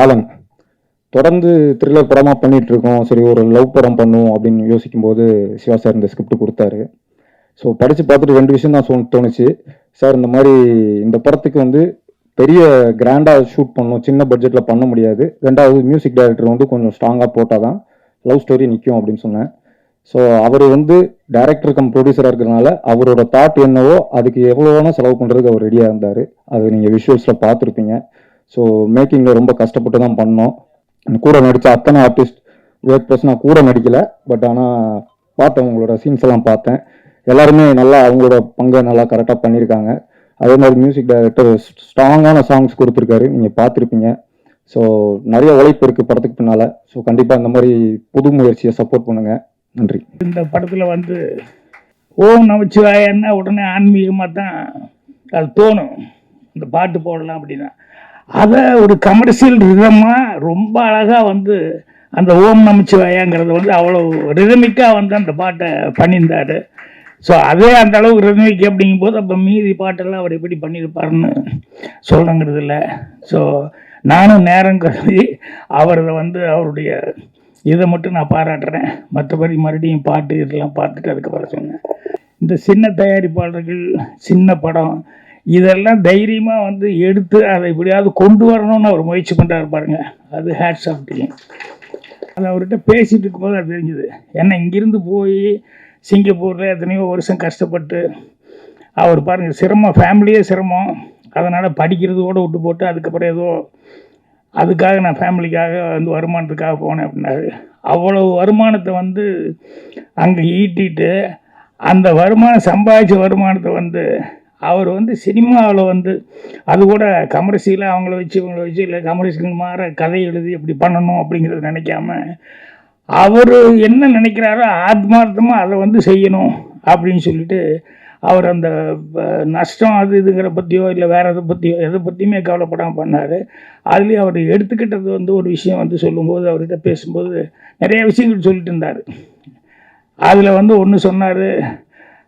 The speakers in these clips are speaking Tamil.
ஆலன். தொடர்ந்து த்ரில்லர் படமாக பண்ணிகிட்டு இருக்கோம் சரி ஒரு லவ் படம் பண்ணுவோம் அப்படின்னு யோசிக்கும்போது சிவா சார் இந்த ஸ்கிரிப்ட் கொடுத்தாரு. ஸோ படித்து பார்த்துட்டு ரெண்டு விஷயம் தான் சொல் தோணுச்சு. சார் இந்த மாதிரி இந்த படத்துக்கு வந்து பெரிய கிராண்டாக ஷூட் பண்ணணும் சின்ன பட்ஜெட்டில் பண்ண முடியாது. ரெண்டாவது மியூசிக் டைரக்டர் வந்து கொஞ்சம் ஸ்ட்ராங்காக போட்டால் தான் லவ் ஸ்டோரி நிற்கும் அப்படின்னு சொன்னேன். ஸோ அவர் வந்து டைரக்டர் கம் ப்ரொடியூசராக இருக்கிறனால அவரோட தாட் என்னவோ அதுக்கு எவ்வளோ வேணால் செலவு பண்ணுறதுக்கு அவர் ரெடியாக இருந்தார். அது நீங்கள் விஷுவல்ஸில் பார்த்துருப்பீங்க. ஸோ மேக்கிங்கில் ரொம்ப கஷ்டப்பட்டு தான் பண்ணோம். கூட நடித்த அத்தனை ஆர்டிஸ்ட் வேட் ப்ளஸ் நான் கூட நடிக்கலை. பட் ஆனால் பார்த்தேன் உங்களோட சீன்ஸ் எல்லாம் பார்த்தேன். எல்லாருமே நல்லா அவங்களோட பங்கை நல்லா கரெக்டாக பண்ணியிருக்காங்க. அதே மாதிரி மியூசிக் டைரக்டர் ஸ்ட்ராங்கான சாங்ஸ் கொடுத்துருக்காரு. நீங்கள் பார்த்துருப்பீங்க. ஸோ நிறைய உழைப்பு இருக்குது படத்துக்கு பின்னால். ஸோ கண்டிப்பாக இந்த மாதிரி புது முயற்சியை சப்போர்ட் பண்ணுங்கள் நன்றி. இந்த படத்தில் வந்து ஓம் நமச்சிவாயன்னா உடனே ஆன்மீகமாக தான் அது தோணும். இந்த பாட்டு போடலாம் அப்படின்னா. அதை ஒரு கமர்ஷியல் ரிதமாக ரொம்ப அழகாக வந்து அந்த ஓம் நமச்சிவாயாங்கிறது வந்து அவ்வளோ ரிதமிக்காக வந்து அந்த பாட்டை பண்ணியிருந்தார். ஸோ அதே அந்த அளவுக்கு ரிதமிக் அப்படிங்கும்போது அப்போ மீதி பாட்டெல்லாம் அவர் எப்படி பண்ணியிருப்பாருன்னு சொல்லணுங்கிறது இல்லை. ஸோ நானும் நேரம் கருதி அவரை வந்து அவருடைய இதை மட்டும் நான் பாராட்டுறேன். மற்றபடி மறுபடியும் பாட்டு இதெல்லாம் பார்த்துட்டு அதுக்கப்புறம் சொன்னேன். இந்த சின்ன தயாரிப்பாளர்கள் சின்ன படம் இதெல்லாம் தைரியமாக வந்து எடுத்து அதை எப்படியாவது கொண்டு வரணும்னு அவர் முயற்சி பண்ணுறாரு பாருங்க. அது ஹேட்ஸ் ஆஃப் டீம் அது அவர்கிட்ட பேசிகிட்டு இருக்கும்போது அது தெரிஞ்சுது. ஏன்னா இங்கிருந்து போய் சிங்கப்பூரில் எத்தனையோ வருஷம் கஷ்டப்பட்டு அவர் பாருங்கள் சிரமம் ஃபேமிலியே சிரமம். அதனால் படிக்கிறது கூட விட்டு போட்டு அதுக்கப்புறம் ஏதோ அதுக்காக நான் ஃபேமிலிக்காக வந்து வருமானத்துக்காக போனேன் அப்படின்னாரு. அவ்வளவு வருமானத்தை வந்து அங்கே ஈட்டிட்டு அந்த வருமானம் சம்பாதிச்ச வருமானத்தை வந்து அவர் வந்து சினிமாவில் வந்து அது கூட கமர்சியில் அவங்கள வச்சு இவங்கள வச்சு இல்லை கமர்ஷியல் மாற கதை எழுதி இப்படி பண்ணணும் அப்படிங்கிறத நினைக்காம அவர் என்ன நினைக்கிறாரோ ஆத்மார்த்தமாக அதை வந்து செய்யணும் அப்படின்னு சொல்லிட்டு அவர் அந்த நஷ்டம் அது இதுங்கிற பற்றியோ இல்லை வேறு எதை பற்றியோ எதை பற்றியுமே கவலைப்படாமல் பண்ணார். அதுலேயும் அவர் எடுத்துக்கிட்டது வந்து ஒரு விஷயம் வந்து சொல்லும்போது அவர்கிட்ட பேசும்போது நிறைய விஷயங்கள் சொல்லிட்டு இருந்தார். அதில் வந்து ஒன்று சொன்னார்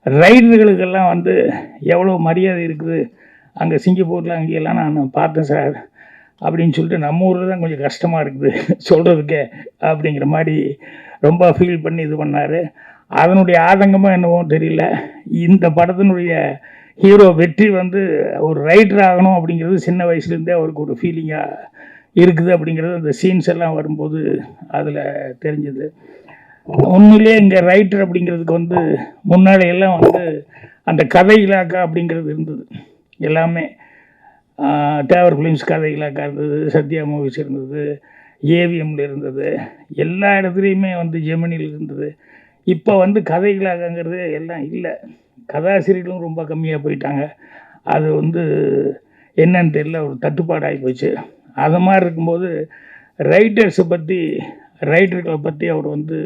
ரைடர்களுக்கெல்லாம் வந்து எவ்வளோ மரியாதை இருக்குது? அங்கே சிங்கப்பூரில் அங்கேயெல்லாம் நான் பார்த்தேன் சார். அப்படின்னு சொல்லிட்டு நம்ம ஊரில் தான் கொஞ்சம் கஷ்டமாக இருக்குது. சொல்கிறதுக்கே அப்படிங்கிற மாதிரி ரொம்ப ஃபீல் பண்ணி இது பண்ணார். அதனுடைய ஆதங்கமாக என்னவோ தெரியல. இந்த படத்தினுடைய ஹீரோ வெற்றி வந்து ஒரு ரைட்டர் ஆகணும் அப்படிங்கிறது சின்ன வயசுலேருந்தே அவருக்கு ஒரு ஃபீலிங்காக இருக்குது அப்படிங்கிறது அந்த சீன்ஸ் எல்லாம் வரும்போது அதில் தெரிஞ்சது. உண்மையிலே இங்கே ரைட்டர் அப்படிங்கிறதுக்கு வந்து முன்னாடி எல்லாம் வந்து அந்த கதை இலாக்கா அப்படிங்கிறது இருந்தது. எல்லாமே தேவர் ஃபிலிம்ஸ் கதை இலாக்கா இருந்தது சத்யா மூவிஸ் இருந்தது ஏவிஎம்ல இருந்தது எல்லா இடத்துலையுமே வந்து ஜெமினியில் இருந்தது. இப்போ வந்து கதைகளாகங்கிறது எல்லாம் இல்லை. கதாசிரியர்களும் ரொம்ப கம்மியாக போயிட்டாங்க. அது வந்து என்னன்னு தெரியல ஒரு தட்டுப்பாடாகி போச்சு. அது மாதிரி இருக்கும்போது ரைட்டர்ஸை பற்றி ரைட்டர்களை பற்றி அவர் வந்து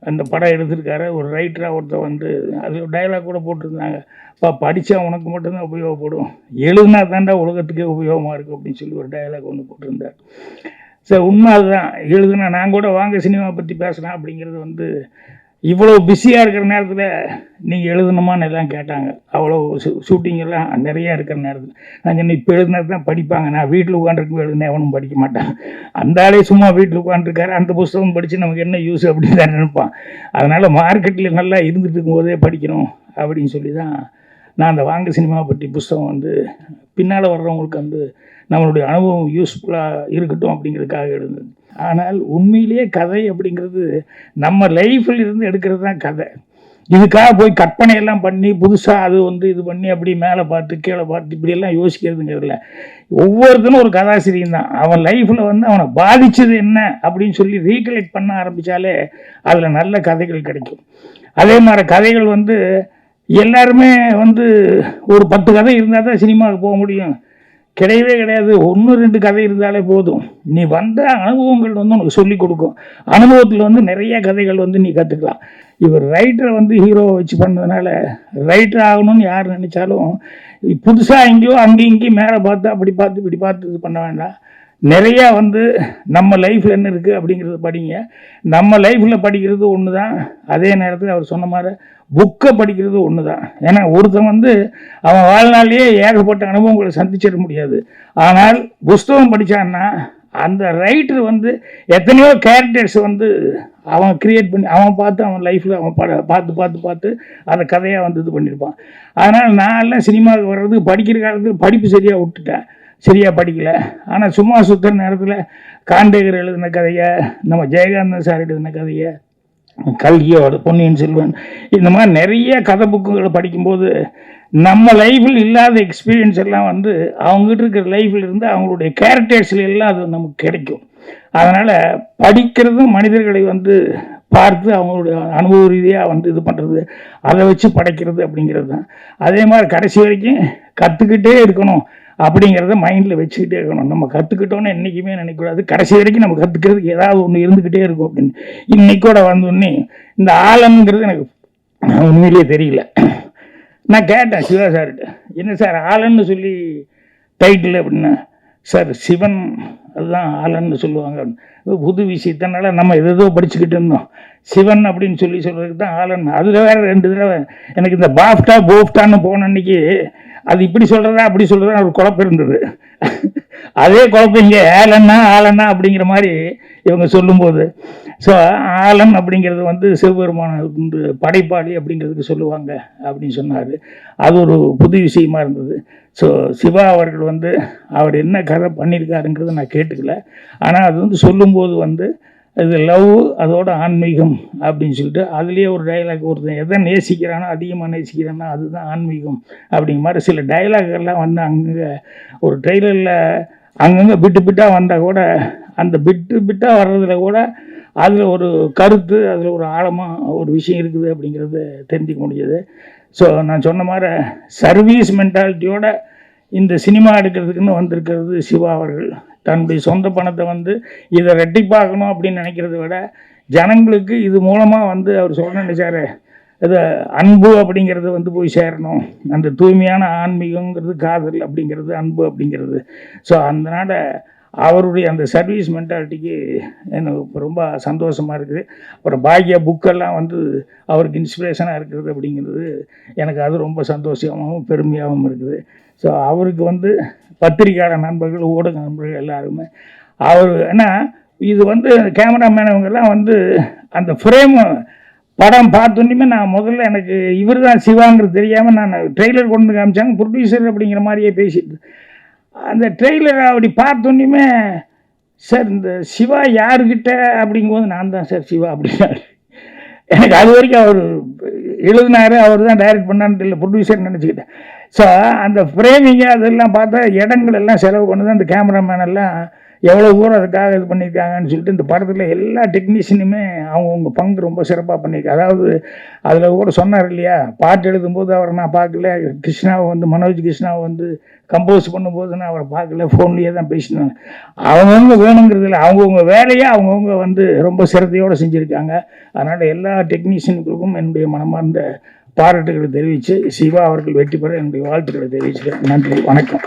அந்த படம் எடுத்திருக்காரு ஒரு ரைட்டராக ஒருத்தர் வந்து அதில் டயலாக் கூட போட்டிருந்தாங்க. அப்பா படித்தா உனக்கு மட்டும்தான் உபயோகப்படும். எழுதுனா தாண்டா உலகத்துக்கே உபயோகமாக இருக்கும் அப்படின்னு சொல்லி ஒரு டயலாக் ஒன்று போட்டிருந்தார். சரி உண்மை அதுதான். எழுதுனா நான் கூட வாங்க சினிமா பற்றி பேசலாம் அப்படிங்கிறது வந்து இவ்வளோ பிஸியாக இருக்கிற நேரத்தில் நீங்கள் எழுதணுமான்னு எல்லாம் கேட்டாங்க. அவ்வளோ ஷூட்டிங் எல்லாம் நிறையா இருக்கிற நேரத்தில். நான் சொன்னேன் இப்போ எழுதுனது தான் படிப்பாங்க. நான் வீட்டில் உட்காந்துருக்கும் எழுதுனேன் எவனும் படிக்க மாட்டான். அந்த ஆளே சும்மா வீட்டில் உட்காந்துருக்காரு அந்த புஸ்தகம் படித்து நமக்கு என்ன யூஸ் அப்படின்னு தான் நினைப்பான். அதனால் மார்க்கெட்டில் நல்லா இருந்துட்டு இருக்கும்போதே படிக்கணும் அப்படின்னு சொல்லி தான் நான் அந்த வாங்க சினிமா பற்றி புஸ்தகம் வந்து பின்னால் வர்றவங்களுக்கு வந்து நம்மளுடைய அனுபவம் யூஸ்ஃபுல்லாக இருக்கட்டும் அப்படிங்கிறதுக்காக எழுந்தது ஆனால் உண்மையிலேயே கதை அப்படிங்கிறது நம்ம லைஃப்பில் இருந்து எடுக்கிறது தான் கதை. இதுக்காக போய் கற்பனை எல்லாம் பண்ணி புதுசாக அது வந்து இது பண்ணி அப்படி மேலே பார்த்து கீழே பார்த்து இப்படியெல்லாம் யோசிக்கிறதுங்கிறதுல ஒவ்வொருத்தனும் ஒரு கதாசிரியன் தான். அவன் லைஃப்பில் வந்து அவனை பாதித்தது என்ன அப்படின்னு சொல்லி ரீகலெக்ட் பண்ண ஆரம்பித்தாலே அதில் நல்ல கதைகள் கிடைக்கும். அதே மாதிரி கதைகள் வந்து எல்லாருமே வந்து ஒரு பத்து கதை இருந்தால் தான் சினிமாவுக்கு போக முடியும். கிடையவே கிடையாது. ஒன்று ரெண்டு கதை இருந்தாலே போதும். நீ வந்த அனுபவங்கள் வந்து உனக்கு சொல்லி கொடுக்கும். அனுபவத்தில் வந்து நிறைய கதைகள் வந்து நீ கற்றுக்கலாம் இவர் ரைட்டரை வந்து ஹீரோவை வச்சு பண்ணதுனால ரைட்டர் ஆகணும்னு யார் நினச்சாலும் புதுசாக எங்கேயோ அங்கேயும் இங்கேயும் மேலே பார்த்து அப்படி பார்த்து இப்படி பார்த்து இது பண்ண வேண்டாம். நிறையா வந்து நம்ம லைஃப்பில் என்ன இருக்குது அப்படிங்கிறத படிங்க. நம்ம லைஃப்பில் படிக்கிறது ஒன்று தான் அதே நேரத்தில் அவர் சொன்ன மாதிரி புக்கை படிக்கிறது ஒன்று தான் ஏன்னா ஒருத்தன் வந்து அவன் வாழ்நாளிலேயே ஏகப்பட்ட அனுபவங்களை சந்திச்சிட முடியாது. ஆனால் புஸ்தகம் படித்தான்னா அந்த ரைட்டர் வந்து எத்தனையோ கேரக்டர்ஸ் வந்து அவன் கிரியேட் பண்ணி அவன் பார்த்து அவன் லைஃப்பில் அவன் பட பார்த்து பார்த்து பார்த்து அந்த கதையாக வந்து இது பண்ணியிருப்பான் அதனால் நான் எல்லாம் சினிமாவுக்கு வர்றது படிக்கிற காலத்தில் படிப்பு சரியாக விட்டுட்டேன். சரியாக படிக்கல. ஆனால் சும்மா சுற்றுற நேரத்தில் காண்டேகர் எழுதின கதையை நம்ம ஜெயகாந்தன் சார் எழுதின கதையை கல்கியோட பொன்னியின் செல்வன் இந்த மாதிரி நிறைய கதை புக்குகளை படிக்கும்போது நம்ம லைஃப்பில் இல்லாத எக்ஸ்பீரியன்ஸ் எல்லாம் வந்து அவங்ககிட்ட இருக்கிற லைஃப்பில் இருந்து அவங்களுடைய கேரக்டர்ஸ்ல எல்லாம் அது நமக்கு கிடைக்கும். அதனால் படிக்கிறதும் மனிதர்களை வந்து பார்த்து அவங்களுடைய அனுபவ ரீதியாக வந்து இது பண்ணுறது அதை வச்சு படைக்கிறது அப்படிங்கிறது தான். அதே மாதிரி கடைசி வரைக்கும் கற்றுக்கிட்டே இருக்கணும். அப்படிங்கிறத மைண்டில் வச்சுக்கிட்டே இருக்கணும். நம்ம கற்றுக்கிட்டோன்னு என்றைக்குமே நினைக்கக்கூடாது. கடைசி வரைக்கும் நம்ம கற்றுக்கிறதுக்கு ஏதாவது ஒன்று இருந்துக்கிட்டே இருக்கும் அப்படின்னு. இன்னைக்கூட வந்தோடனே இந்த ஆலம்ங்கிறது எனக்கு உண்மையிலேயே தெரியல. நான் கேட்டேன் சிவா சார்கிட்ட என்ன சார் ஆலன்னு சொல்லி டைட்டில் அப்படின்னா சார் சிவன் அதுதான் ஆலன்னு சொல்லுவாங்க. புது விஷயத்தினால நம்ம எதோ படிச்சுக்கிட்டு இருந்தோம். சிவன் அப்படின்னு சொல்லி சொல்கிறதுக்கு தான் ஆலன் அதில் வேற ரெண்டு தடவை எனக்கு இந்த பாஃப்டா போஃப்டான்னு போன அன்னைக்கு அது இப்படி சொல்கிறதா அப்படி சொல்கிறதா ஒரு குழப்பம் இருந்தது. அதே குழப்பம் இங்கே ஏலன்னா ஆலன்னா அப்படிங்கிற மாதிரி இவங்க சொல்லும்போது. ஸோ ஆலன் அப்படிங்கிறது வந்து சிவபெருமான வந்து படைப்பாளி அப்படிங்கிறதுக்கு சொல்லுவாங்க அப்படின்னு சொன்னார். அது ஒரு புது விஷயமா இருந்தது. ஸோ சிவா அவர்கள் வந்து அவர் என்ன கதை பண்ணியிருக்காருங்கிறத நான் கேட்டுக்கல. ஆனால் அது வந்து சொல்லும்போது வந்து இது லவ் அதோட ஆன்மீகம் அப்படின்னு சொல்லிட்டு அதுலேயே ஒரு டைலாக் ஒருத்தன் எதை நேசிக்கிறானோ அதிகமாக நேசிக்கிறானோ அதுதான் ஆன்மீகம் அப்படிங்கிற மாதிரி சில டைலாக் வந்து அங்கங்கே ஒரு ட்ரெய்லரில் அங்கங்கே பிட்டு பிட்டாக வந்தால் கூட அந்த பிட்டு பிட்டாக வர்றதுல கூட அதில் ஒரு கருத்து அதில் ஒரு ஆழமாக ஒரு விஷயம் இருக்குது அப்படிங்கிறது தெரிஞ்சுக்க முடிஞ்சது. ஸோ நான் சொன்ன மாதிரி சர்வீஸ் மென்டாலிட்டியோட இந்த சினிமா எடுக்கிறதுக்குன்னு வந்திருக்கிறது சிவா அவர்கள். தன்னுடைய சொந்த பணத்தை வந்து இதை ரெட்டிப்பாகணும் அப்படின்னு நினைக்கிறத விட ஜனங்களுக்கு இது மூலமாக வந்து அவர் சொல்ல நினைச்சாரு இது அன்பு அப்படிங்கிறது வந்து போய் சேரணும். அந்த தூய்மையான ஆன்மீகங்கிறது காதல் அப்படிங்கிறது அன்பு அப்படிங்கிறது. ஸோ அதனால் அவருடைய அந்த சர்வீஸ் மென்டாலிட்டிக்கு எனக்கு ரொம்ப சந்தோஷமாக இருக்குது. அப்புறம் பாக்கிய புக்கெல்லாம் வந்து அவருக்கு இன்ஸ்பிரேஷனாக இருக்கிறது அப்படிங்கிறது எனக்கு அது ரொம்ப சந்தோஷமாகவும் பெருமையாகவும் இருக்குது. ஸோ அவருக்கு வந்து பத்திரிக்கையாளர் நண்பர்கள் ஊடக நண்பர்கள் எல்லாருமே அவர் ஏன்னா இது வந்து கேமராமேன் இவங்கெல்லாம் வந்து அந்த ஃப்ரேமு படம் பார்த்தோன்னே நான் முதல்ல எனக்கு இவர் தான் சிவாங்கிறது தெரியாமல் நான் ட்ரெய்லர் கொண்டு வந்து காமிச்சாங்க. ப்ரொடியூசர் அப்படிங்கிற மாதிரியே பேசிட்டு அந்த ட்ரெய்லரை அப்படி பார்த்தோன்னே சார் இந்த சிவா யாருக்கிட்ட அப்படிங்கும்போது நான் தான் சார் சிவா அப்படின்னாரு. எனக்கு அது வரைக்கும் அவர் எழுதினார் அவர் தான் டைரக்ட் பண்ணான்னு தெரியல ப்ரொடியூசர் நினச்சிக்கிட்டேன். ஸோ அந்த ஃப்ரேமிங்கு அதெல்லாம் பார்த்தா இடங்கள் எல்லாம் செலவு பண்ணுது அந்த கேமராமேன் எல்லாம் எவ்வளோ தூரம் அதுக்காக இது பண்ணியிருக்காங்கன்னு சொல்லிட்டு இந்த படத்தில் எல்லா டெக்னீஷியனுமே அவங்கவுங்க பங்கு ரொம்ப சிறப்பாக பண்ணியிருக்காங்க அதாவது அதில் கூட சொன்னார் இல்லையா பாட்டு எழுதும்போது அவரை நான் பார்க்கல கிருஷ்ணாவை வந்து மனோஜ் கிருஷ்ணாவை வந்து கம்போஸ் பண்ணும்போது நான் அவரை பார்க்கல ஃபோன்லேயே தான் பேசினேன். அவங்கவுங்க வேணுங்கிறதுல அவங்கவுங்க வேலையை அவங்கவுங்க வந்து ரொம்ப சிரத்தையோடு செஞ்சுருக்காங்க. அதனால் எல்லா டெக்னீஷியனுக்கும் என்னுடைய மனமார்ந்த பாராட்டுகளை தெரிவித்து சிவா அவர்கள் வெற்றி பெற என்னுடைய வாழ்த்துக்களை தெரிவிச்சுக்கிறேன். நன்றி வணக்கம்.